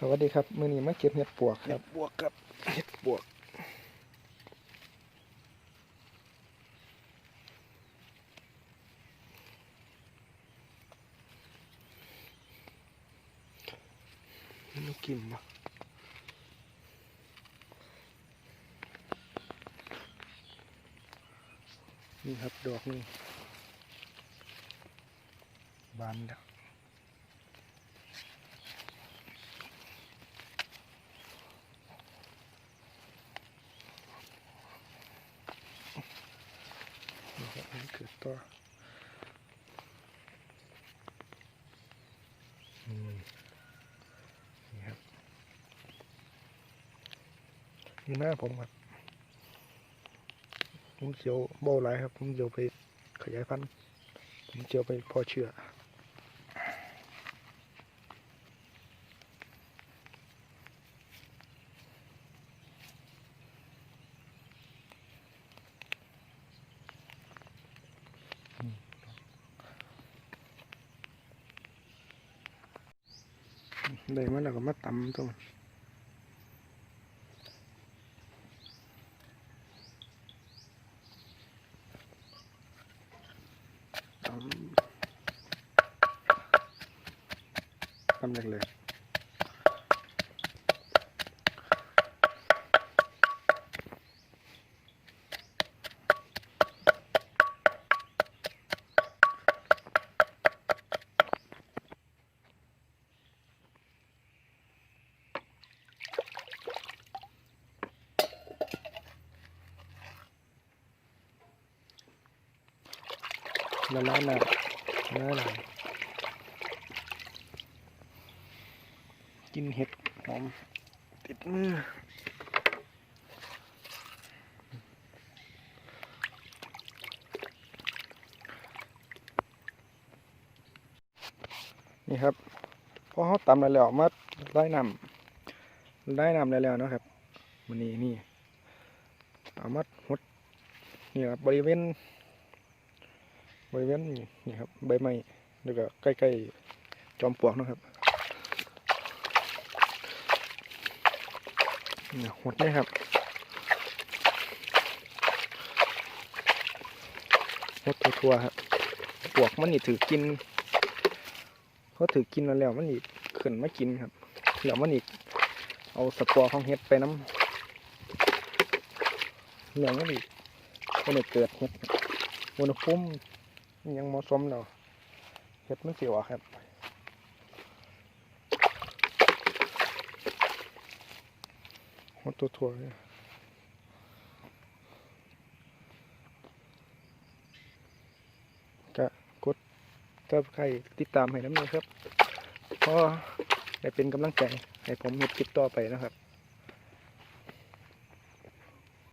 สวัสดีครับมื้อนี้มาเก็บเห็ดปวกคเห็รับดบวกครับเห็ดบวกมันกินบ่นี่ครับดอกหนึงบานแล้ว นี่ครับอันนี้เกิดต่ออืมนี่ครับอยู่หน้าผมครับผมเจียวโบหลายครับผมเจียวไปขยายพันธุ์ผมเจียวไปพอเชื่อ ได้มาแล้วก็มาตำตรง ตำตำแรกๆ ละลายน้ำละลายน้ำกินเห็ดหอมติดมือนี่ครับพอเขาตำแล้วมาไล่นำไล่นำแล้วนะครับมันนี่นี่เอามาหดนี่ครับบริเวณ บริเวณนี่ครับใบไม้แล้วก็ใกล้ๆจอมปลวกนะครับนี่หดเลยครับหดทั่วๆครับปลวกมันนี่ถือกินเขาถือกินแล้วแล้วมันอีกขึ้นมากินครับแล้วมันอีกเอาสปอร์ของเห็ดไปน้ำเหลืองมันอีกมันอีเกิดเห็ดอุณหภูมิ ยังเหมาะสมแล้วเห็ดมันสิวะครับหดตัวทั่วๆเลยก็กดถ้าใครติดตามให้น้ำเนยครับก็ได้เป็นกำลังใจให้ผมเห็ดคลิปต่อไปนะครับ